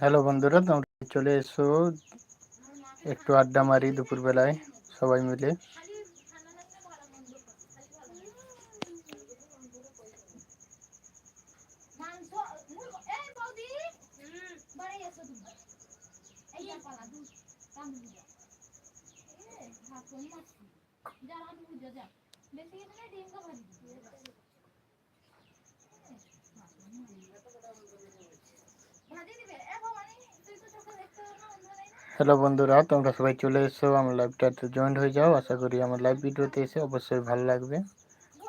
Hello বন্ধুরা তোমরা চলে এসো একটু আড্ডা মারি দুপুরবেলায় সবাই মিলে। হ্যালো বন্ধুরা, তোমরা সবাই চলে এসো আমার লাইভটাতে জয়েন্ট হয়ে যাও। আশা করি আমার লাইভ ভিডিওতে এসে অবশ্যই ভালো লাগবে।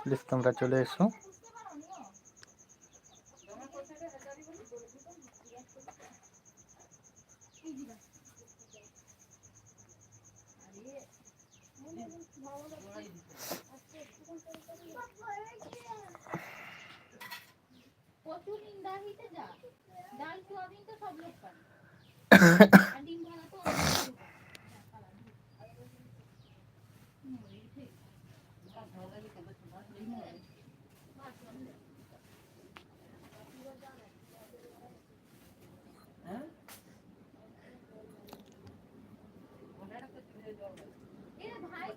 প্লিজ তোমরা চলে এসো প্রচুর নিন্দা হইতে যা ডাল সোয়াবিন তো সব লোক পারে আর ডিম ভাজা তো এ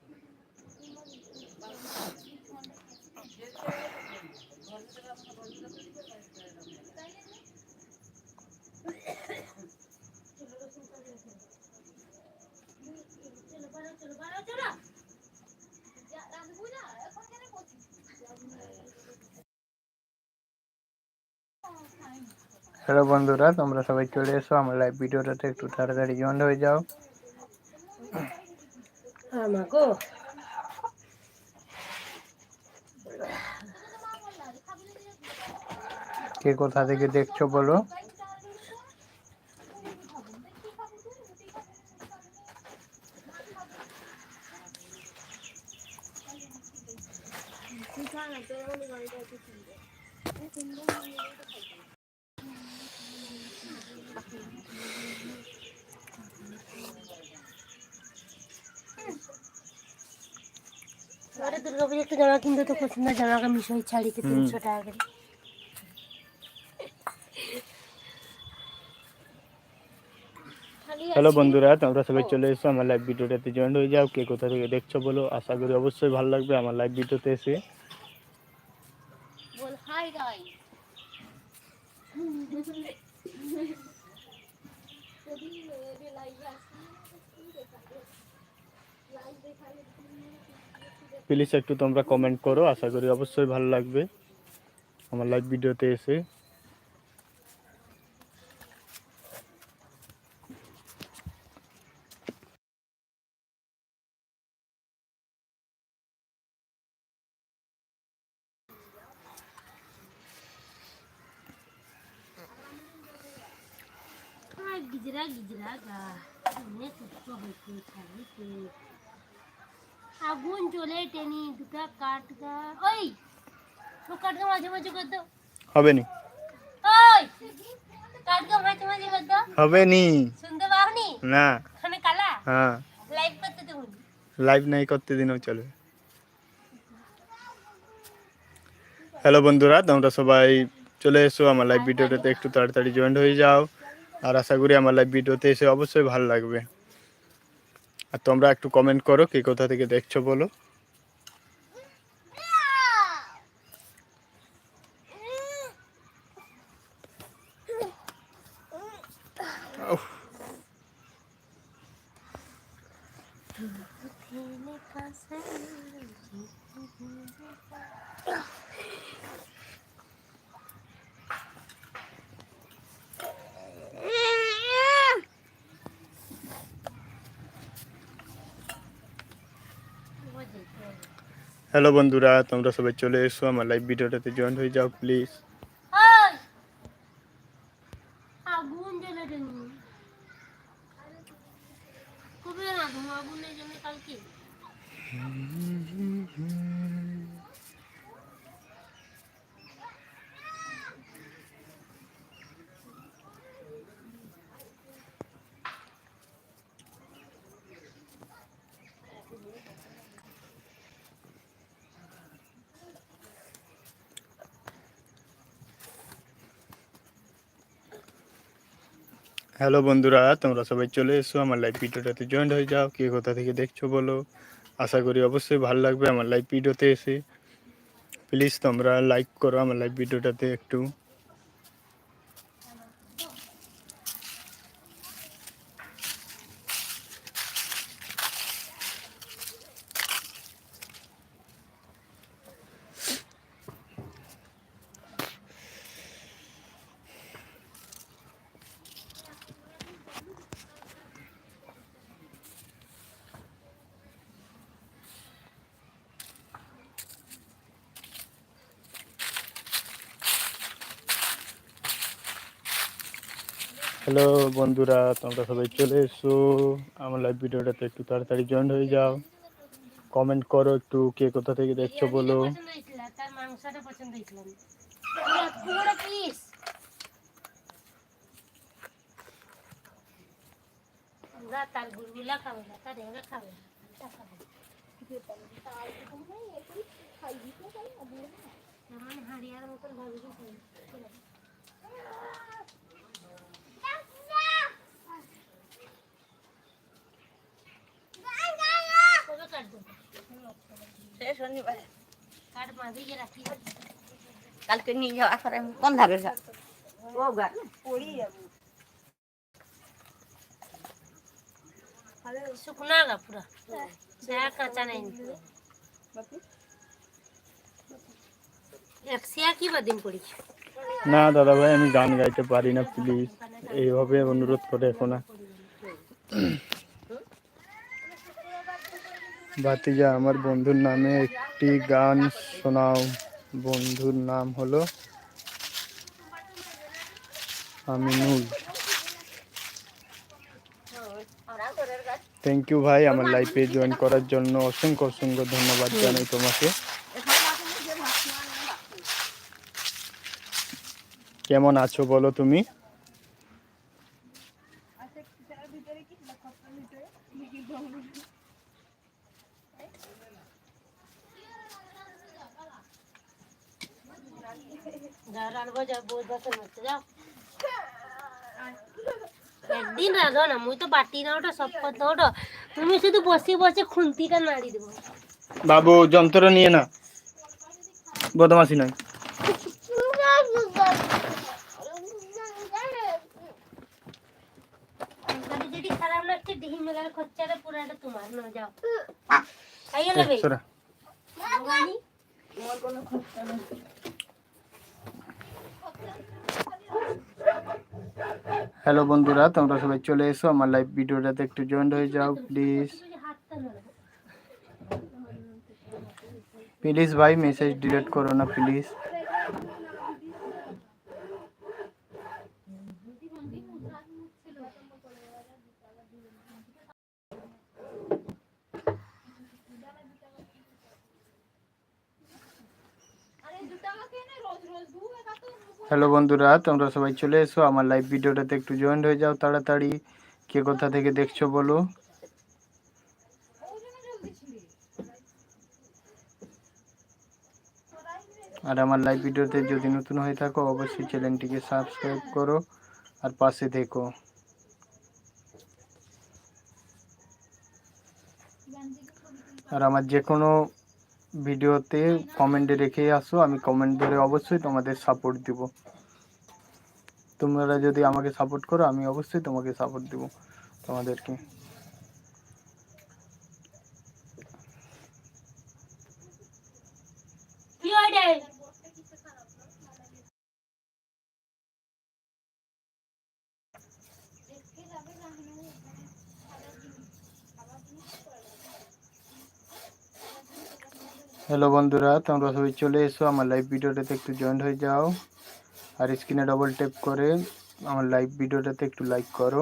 হ্যালো বন্ধুরা তোমরা সবাই চলে এসো আমার লাইভ ভিডিওটাতে একটু তাড়াতাড়ি জয়েন হয়ে যাও। আমাগো কে কোথা থেকে দেখছ বলো? তিনশো টাকা করে। হ্যালো বন্ধুরা তোমরা সবাই চলে এসো আমার লাইভ ভিডিওটাতে জয়েন হয়ে যাও কে কোথা থেকে দেখছ বলো আশা করি অবশ্যই ভালো লাগবে আমার লাইভ ভিডিওতে এসে। বল হাই গাইস প্লিজ একটু তোমরা কমেন্ট করো। আশা করি অবশ্যই ভালো লাগবে। আমার লাইভ ভিডিওতে এসে। টেনি দুটা গা ওই তো কাঠ গা মাঝে মাঝে কর দাও হবে নি। ওই কাঠ গা মাঝে মাঝে কর দাও হবে নি। শুনতে পাওনি? না। ওখানে কালা? হ্যাঁ। লাইভ করতে তুমি লাইভ নাই করতে দিনও চলবে হ্যালো বন্ধুরা তোমরা সবাই চলে এসো আমার লাইভ ভিডিওটাতে। একটু তাড়াতাড়ি জয়েন্ট হয়ে যাও। আর আশা করি আমার লাইভ ভিডিওতে এসে অবশ্যই ভালো লাগবে। আর তোমরা একটু কমেন্ট করো কে কোথা থেকে দেখছ বলো। হ্যালো বন্ধুরা তোমরা সবাই চলে এসো। আমার লাইভ ভিডিওটাতে জয়েন হয়ে যাও প্লিজ ওই আগুন জ্বলে টেনি কবে না ঘুমাবো না জন্য কালকে হ্যালো বন্ধুরা, তোমরা সবাই চলে এসো, আমার লাইভ ভিডিওটাতে জয়েন্ট হয়ে যাও। কে কোথা থেকে দেখছ বলো? আশা করি অবশ্যই ভালো লাগবে আমার লাইভ ভিডিওতে এসে। প্লিজ তোমরা লাইক করো আমার লাইভ ভিডিওটাতে একটু। হ্যালো বন্ধুরা, তোমরা সবাই চলে এসো। আমার লাইভ ভিডিওটাতে একটু তাড়াতাড়ি জয়েন হয়ে যাও। কমেন্ট করো একটু, কে কোথা থেকে দেখছ বলো। পছন্দ হয়েছিল তার কালকে নিয়ে যাওয়া করে কোন ধারে যা ও গা। শুকনা গা পুরা। যা কাঁচা নাই। একশিয়া কি বাদিন পড়িছে? না দাদা ভাই আমি গান গাইতে পারি না প্লিজ এইভাবে অনুরোধ করে এখন ভাতিজা, আমার বন্ধুর নামে একটি গান শোনাও। বন্ধুর নাম হলো আমিনুল। থ্যাংক ইউ ভাই, আমার লাইফে জয়েন করার জন্য অসংখ্য অসংখ্য ধন্যবাদ জানাই তোমাকে। কেমন আছো বলো তুমি? রাঁধো না মুই তো বাটি না ওটা সব কথা ওটা তুমি শুধু বসে বসে খুন্তিটা নাড়ি দেবো বাবু যন্ত্র নিয়ে না বদমাসি নয় খারাপ লাগছে ডিহি মেলার খরচাটা পুরাটা তোমার না যাও খাইয়ে নেবে হ্যালো বন্ধুরা, তোমরা সবাই চলে এসো। আমার লাইভ ভিডিওটাতে একটু জয়েন্ট হয়ে যাও প্লিজ হাতটা নাড়ো প্লিজ ভাই মেসেজ ডিলিট করো না প্লিজ হ্যালো বন্ধুরা, তোমরা সবাই চলে এসো। আমার লাইভ ভিডিওটাতে একটু জয়েন্ট হয়ে যাও তাড়াতাড়ি। কে কোথা থেকে দেখছ বলো? আর আমার লাইভ ভিডিওতে যদি নতুন হয়ে থাকো, অবশ্যই চ্যানেলটিকে সাবস্ক্রাইব করো আর পাশে থেকো। আর আমার যে কোনো ভিডিওতে কমেন্টে রেখে আসো, আমি কমেন্ট ধরে অবশ্যই তোমাদের সাপোর্ট দিব। তোমরা যদি আমাকে সাপোর্ট করো, আমি অবশ্যই তোমাকে সাপোর্ট দিব তোমাদেরকে। হ্যালো বন্ধুরা, তোমরা সবাই চলে এসো আমার লাইভ ভিডিওটাতে একটু জয়েন হয়ে যাও। আর স্ক্রিনে ডবল ট্যাপ করে আমার লাইভ ভিডিওটাতে একটু লাইক করো।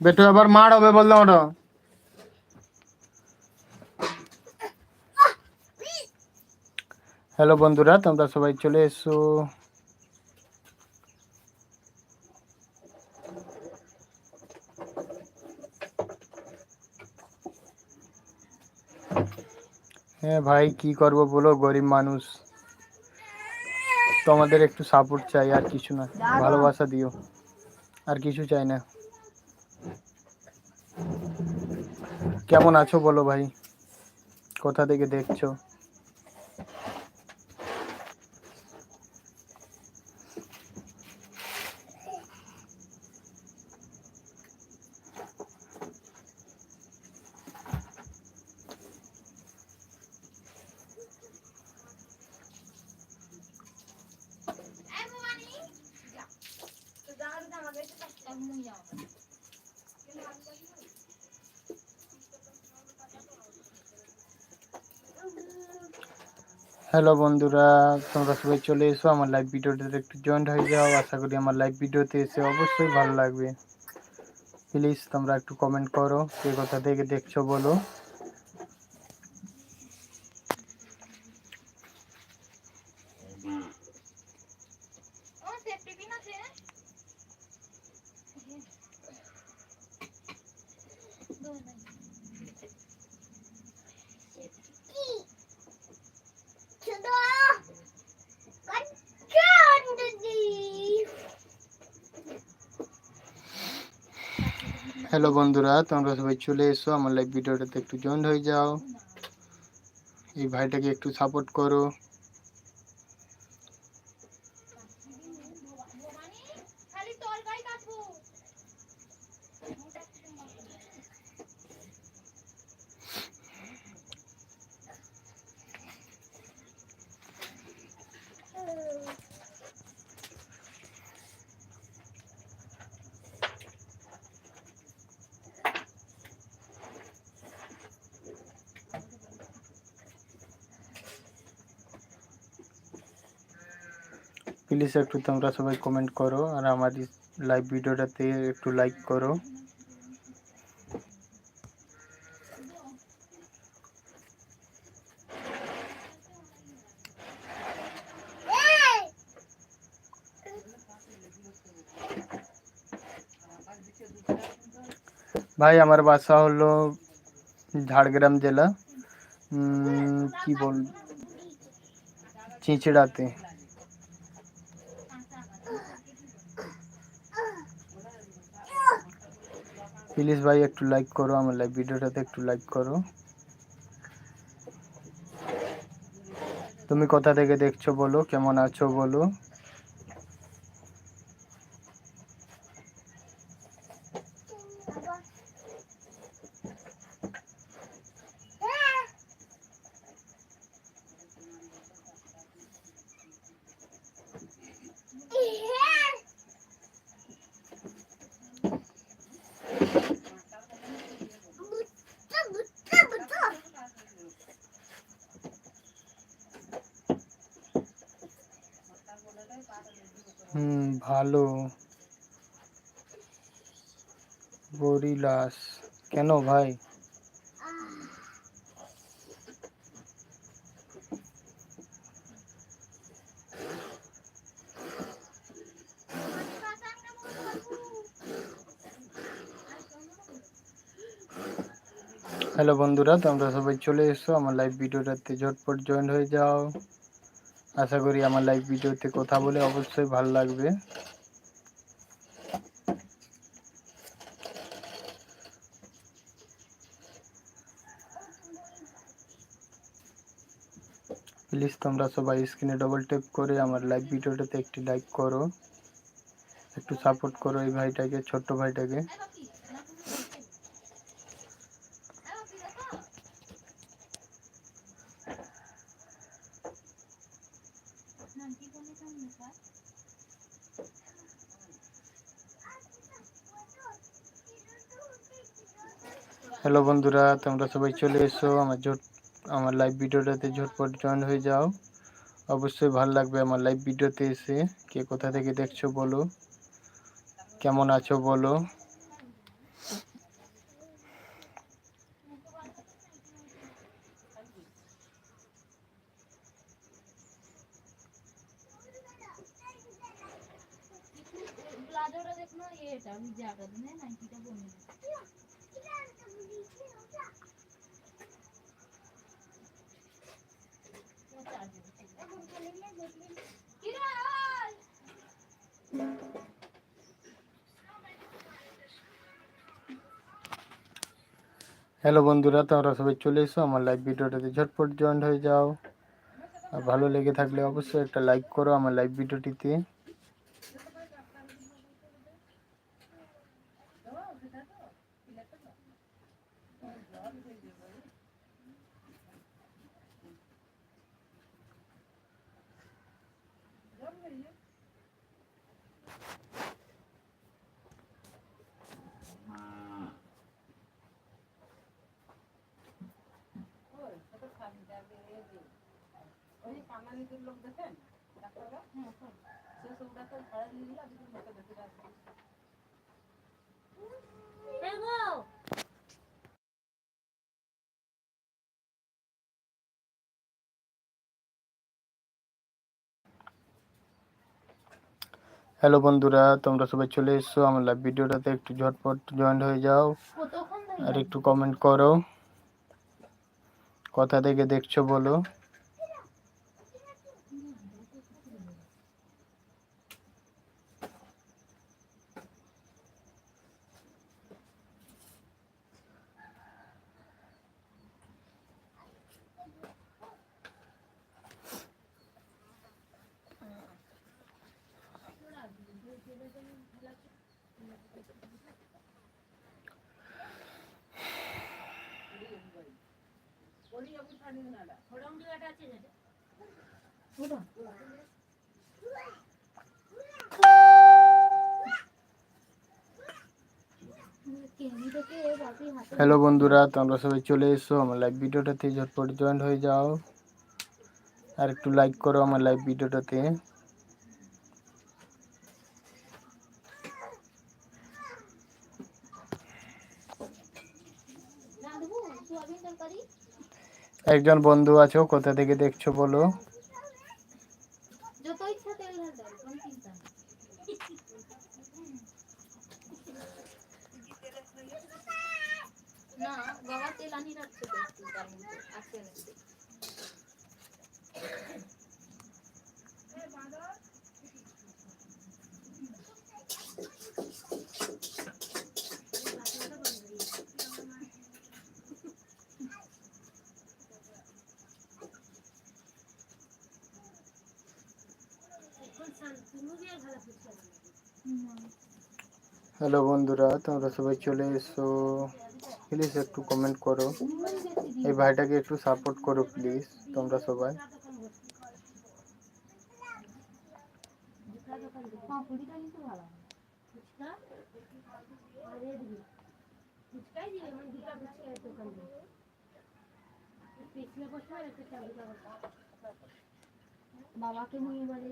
বেটু আবার মার হবে বললাম ওটা হ্যালো বন্ধুরা তোমরা সবাই চলে এসো হ্যাঁ ভাই কি করব বলো গরিব মানুষ তোমাদের একটু সাপোর্ট চাই আর কিছু না ভালোবাসা দিও আর কিছু চাই না কেমন আছো বলো ভাই? কোথা থেকে দেখছ? হ্যালো বন্ধুরা, তোমরা সবাই চলে এসো। আমার লাইভ ভিডিওটাতে একটু জয়েন্ট হয়ে যাও। আশা করি আমার লাইভ ভিডিওতে এসে অবশ্যই ভালো লাগবে। প্লিজ তোমরা একটু কমেন্ট করো, কে কথা থেকে দেখছ বলো। ও সেফটি পিন আছে হ্যালো বন্ধুরা, তোমরা সবাই চলে এসো, আমার লাইভ ভিডিওটাতে একটু জয়েন হয়ে যাও। এই ভাইটাকে একটু সাপোর্ট করো। প্লিজ একটু তোমরা সবাই কমেন্ট করো আর আমার লাইভ ভিডিওটাতে একটু লাইক করো। ভাই, আমার বাসা হলো ঝাড়গ্রাম জেলা। কি বল চিঁচড়াতে। প্লিজ ভাই একটু লাইক করো, আমার লাইভ ভিডিওটাতে একটু লাইক করো। তুমি কোথা থেকে দেখছ বলো, কেমন আছো বলো হুম ভালো বরিলাস কেন ভাই। হ্যালো বন্ধুরা, তোমরা সবাই চলে এসো। আমার লাইভ ভিডিওটাতে ঝটপট জয়েন হয়ে যাও। আশা করি আমার লাইভ ভিডিওতে কথা বলে অবশ্যই ভালো লাগবে প্লিজ তোমরা সবাই স্ক্রিনে ডবল ট্যাপ করে আমার লাইভ ভিডিওটাতে একটি লাইক করো। একটু সাপোর্ট করো এই ভাইটাকে, ছোট্ট ভাইটাকে। হ্যালো বন্ধুরা, তোমরা সবাই চলে এসো আমার ঝট আমার লাইভ ভিডিওটাতে ঝটপট জয়েন হয়ে যাও। অবশ্যই ভালো লাগবে আমার লাইভ ভিডিওতে এসে। কে কোথা থেকে দেখছ বলো? কেমন আছো বলো? হ্যালো বন্ধুরা, তোমরা সবাই চলে এসো, আমার লাইভ ভিডিওটাতে ঝটপট জয়েন্ট হয়ে যাও। আর ভালো লেগে থাকলে অবশ্যই একটা লাইক করো আমার লাইভ ভিডিওটিতে। হ্যালো বন্ধুরা তোমরা সবাই চলে এসো। আমার লাইভ ভিডিওটাতে একটু ঝটপট জয়েন হয়ে যাও। আর একটু কমেন্ট করো। কথা থেকে দেখছ বলো। হ্যালো বন্ধুরা, তোমরা সবাই চলে এসো। আমার লাইভ ভিডিওটাতে ঝটপট জয়েন হয়ে যাও। আর একটু লাইক করো আমার লাইভ ভিডিওটাতে। একজন বন্ধু আছো, কোথা থেকে দেখছ বলো যত ইচ্ছা তেল ঢাল দাও কোনো চিন্তা নেই না বাবা তেল আনি রাখছে তো একটু তার মধ্যে আছে নাকি এখন শান্তি মুভি আর ভালো করছে না। হ্যালো বন্ধুরা, তোমরা সবাই চলে এসো। প্লিজ একটু কমেন্ট করো। এই ভাইটাকে একটু সাপোর্ট করো প্লিজ তোমরা সবাই পাঁপড়িটা কিন্তু ভালো ফুচকা আর রেড বিল। ফুচকাই দিবে, মানে দুটা ফুচকা এর দোকান দিয়ে। পেছনে বসে আর একটা চাবিটা বসে। বাবাকে নিয়ে বলে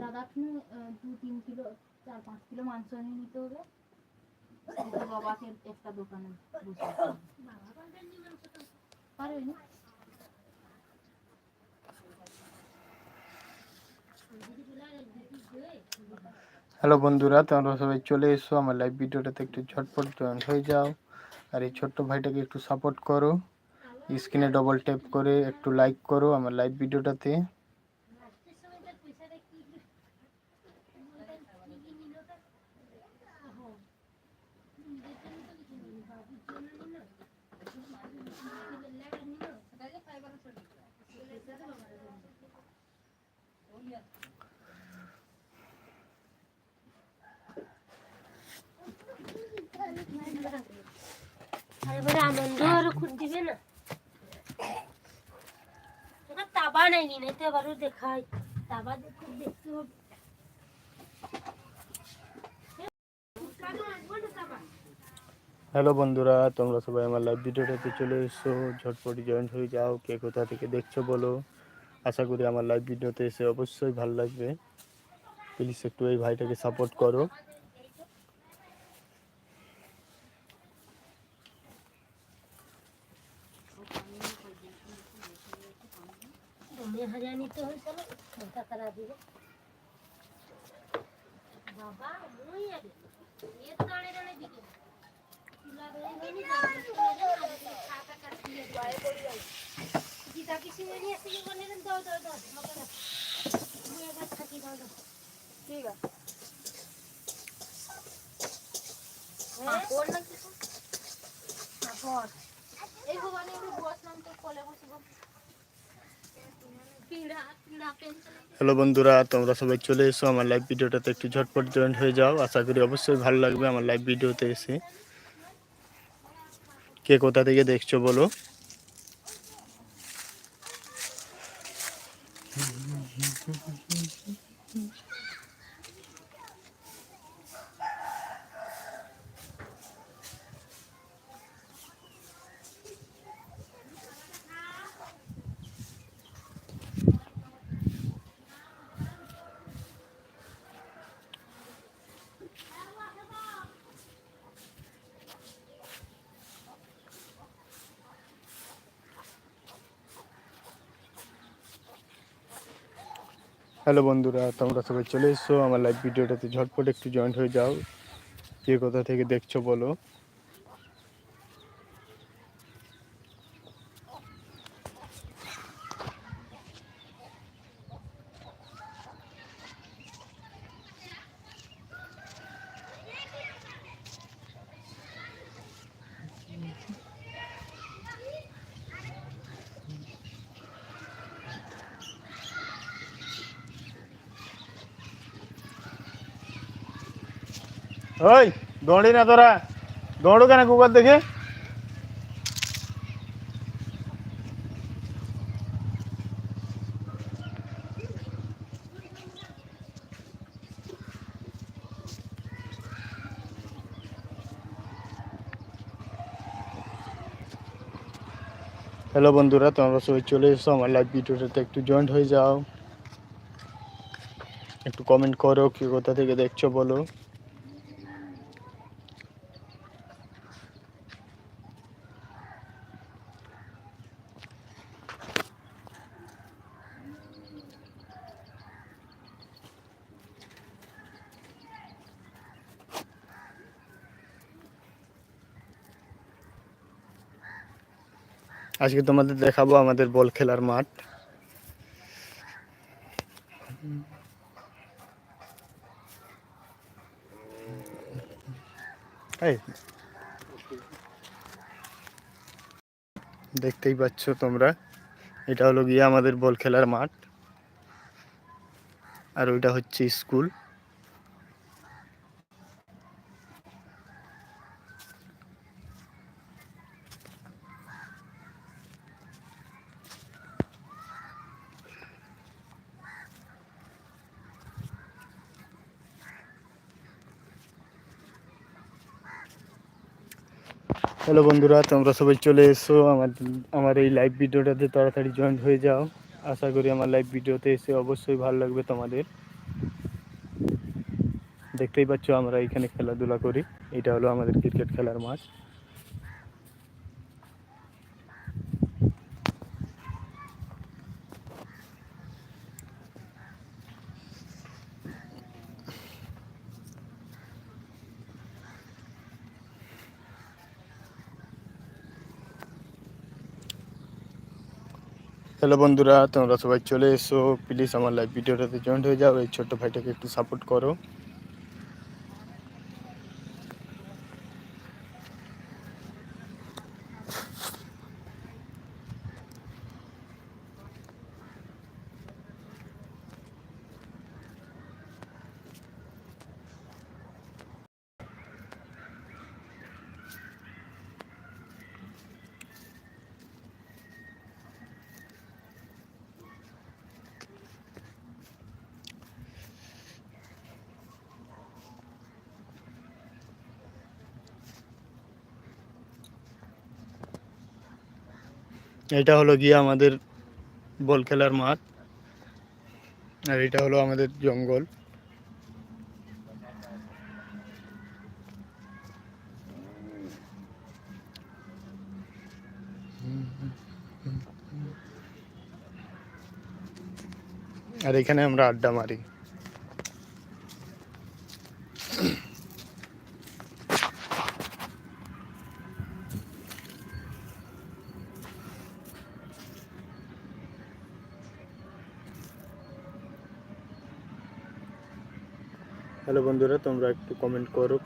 দাদাকে নিয়ে, আহ, দু তিন কিলো চার পাঁচ কিলো মাংস নিতে হবে বাবাকে একটা দোকানে বসে পারবে হ্যালো বন্ধুরা, তোমরা সবাই চলে এসো আমার লাইভ ভিডিওটাতে একটু ঝটপট জয়েন হয়ে যাও। আর এই ছোট্ট ভাইটাকে একটু সাপোর্ট করো। স্ক্রিনে ডবল ট্যাপ করে একটু লাইক করো আমার লাইভ ভিডিওটাতে আর এবারে আনন্দ আরও খুঁজ দিবে না এটা তাবা নাই নি নাই তো এবারও দেখাই দেখতে হবে। হ্যালো বন্ধুরা, তোমরা সবাই আমার লাইভ ভিডিওটাতে চলে এসো ঝটপট জয়েন হয়ে যাও, কে কোথা থেকে দেখছ বলো। আশা করি আমার লাইভ ভিডিওতে এসে অবশ্যই ভালো লাগবে। প্লিজ একটু এই ভাইটাকে সাপোর্ট করো দমে হাজার নিতে হয়েছিল টাকাটা দিবে বাবা মুই আরে এ তো দাঁড়ে দাঁড়ে দিকে তুলা রয়ে গেলি টাকা কাটিয়ে পায়ে পড়ি গীতা কি সিনে নিয়ে আসি বলে দেন দাও দাও দাও আমাকে দাও মুই একবার থাকি দাও দাও ঠিক আছে কোন না কিছু আপর এই ভবানী একটু বসলাম তো কলে বসবো পিড়া পিড়া পেন্সিল হ্যালো বন্ধুরা, তোমরা সবাই চলে এসো আমার লাইভ ভিডিওটাতে একটু ঝটপট জয়েন্ট হয়ে যাও। আশা করি অবশ্যই ভালো লাগবে আমার লাইভ ভিডিওতে এসে। কে কোথা থেকে দেখছ বলো? হ্যালো বন্ধুরা, তোমরা সবাই চলে এসো। আমার লাইভ ভিডিওটাতে ঝটপট একটু জয়েন্ট হয়ে যাও। কে কোথা থেকে দেখছ বলো? ওই দৌড়ি না তোরা দৌড়ো কেন কুকার দেখে হ্যালো বন্ধুরা তোমরা সবাই চলে এসো আমার লাইভ ভিডিওটাতে একটু জয়েন্ট হয়ে যাও একটু কমেন্ট করো কি কোথা থেকে দেখছ বলো আজকে তোমাদের দেখাবো আমাদের বল খেলার মাঠ। দেখতেই পাচ্ছ তোমরা, এটা হলো গিয়ে আমাদের বল খেলার মাঠ। আর ওইটা হচ্ছে স্কুল। হ্যালো বন্ধুরা, তোমরা সবাই চলে এসো আমার আমার এই লাইভ ভিডিওটাতে তাড়াতাড়ি জয়েন হয়ে যাও। আশা করি আমার লাইভ ভিডিওতে এসে অবশ্যই ভালো লাগবে তোমাদের। দেখতেই পাচ্ছ আমরা এখানে খেলাধুলা করি, এটা হলো আমাদের ক্রিকেট খেলার মাঠ। হ্যালো বন্ধুরা, তোমরা সবাই চলে এসো। প্লিজ আমার লাইভ ভিডিওটাতে জয়েন্ট হয়ে যাও। এই ছোট্ট ভাইটাকে একটু সাপোর্ট করো। এটা হলো গিয়ে আমাদের বল খেলার মাঠ। আর এটা হলো আমাদের জঙ্গল। আর এখানে আমরা আড্ডা মারি। তোমরা একটু কমেন্ট করো।